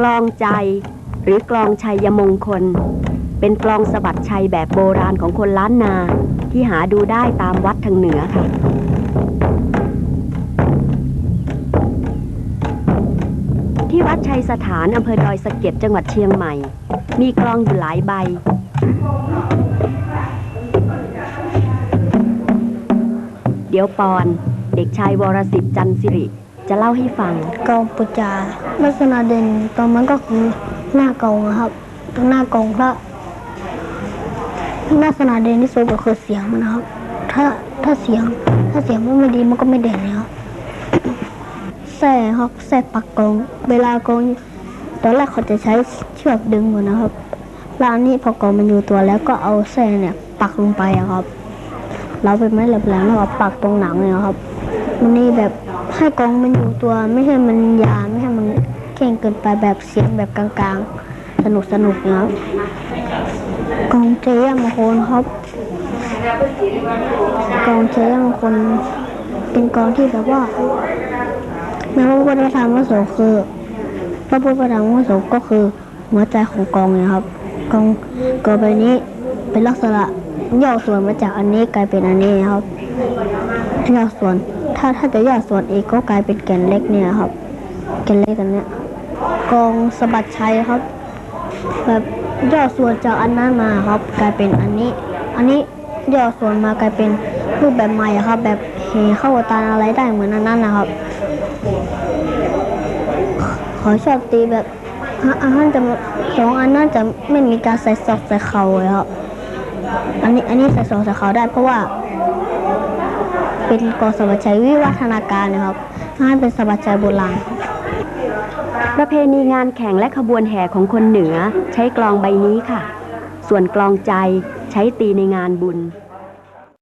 กลองใจ หรือกลองชัยมงคล เป็นกลองสะบัดชัยแบบโบราณของคนล้านนาที่หาดูได้ตามวัดทางเหนือค่ะ ที่วัดชัยสถานอำเภอดอยสะเก็ดจังหวัดเชียงใหม่ มีกลองอยู่หลายใบเดี๋ยวปอน เด็กชายวรสิทธิ์จันทร์สิริ จะเล่าให้ฟังกองปุจจาลักษณะเด่นตอนมันก็คือหน้ากองนะครับตรงหน้ากองพระลักษณะเด่นที่สุดก็คือเสียงมันนะครับ ถ้าถ้าเสียง ถ้าเสียงมันไม่ดีมันก็ไม่เด่นนะครับแส่ครับแส่ปักกองเวลากองตอนแรกเขาจะใช้เชือกดึงก่อนนะครับแล้วอันนี้พอกองมันอยู่ตัวแล้วก็เอาแส่เนี่ยปักลงไปครับ เราเป็นไม้แหลมๆแล้วก็ปักตรงหนังเนี่ยครับ มันนี่แบบ ให้กองมันอยู่ตัวไม่ให้มันยาไม่ให้มันเข่งเกินไปแบบเสียงแบบกลางๆ สนุกสนุกนะกองเทียร์มงคลครับกองเทียร์มงคลเป็นกองที่แบบว่าในพระพุทธธรรมพระสงคือพระพุทธธรรมพระสงก็คือหัวใจของกองนะครับ กองกองใบนี้เป็นลักษณะย่อส่วนมาจากอันนี้กลายเป็นอันนี้นครับย่อส่วน ถ้าถ้าจะย่อส่วนเอกก็กลายเป็นแกนเล็กเนี่ยครับ แกนเล็กอันเนี้ยกองสะบัดชัยครับ แบบย่อส่วนจากอันนั้นมาครับ กลายเป็นอันนี้ อันนี้ย่อส่วนมากลายเป็นรูปแบบใหม่ครับ แบบเฮเข้าตาอะไรได้เหมือนอันนั้นนะครับ ขอชอบตีแบบอันนั้นจะสองอันนั้นจะไม่มีการใส่ซอกใส่เข่าเลยครับอันนี้อันนี้ใส่ซอกใส่เข่าได้เพราะว่า เป็นกองสมบัติชัยวิวัฒนาการนะครับงานเป็นสมบัติชัยโบราณประเพณีงานแข่งและขบวนแห่ของคนเหนือ ใช้กลองใบนี้ค่ะ ส่วนกลองใจใช้ตีในงานบุญ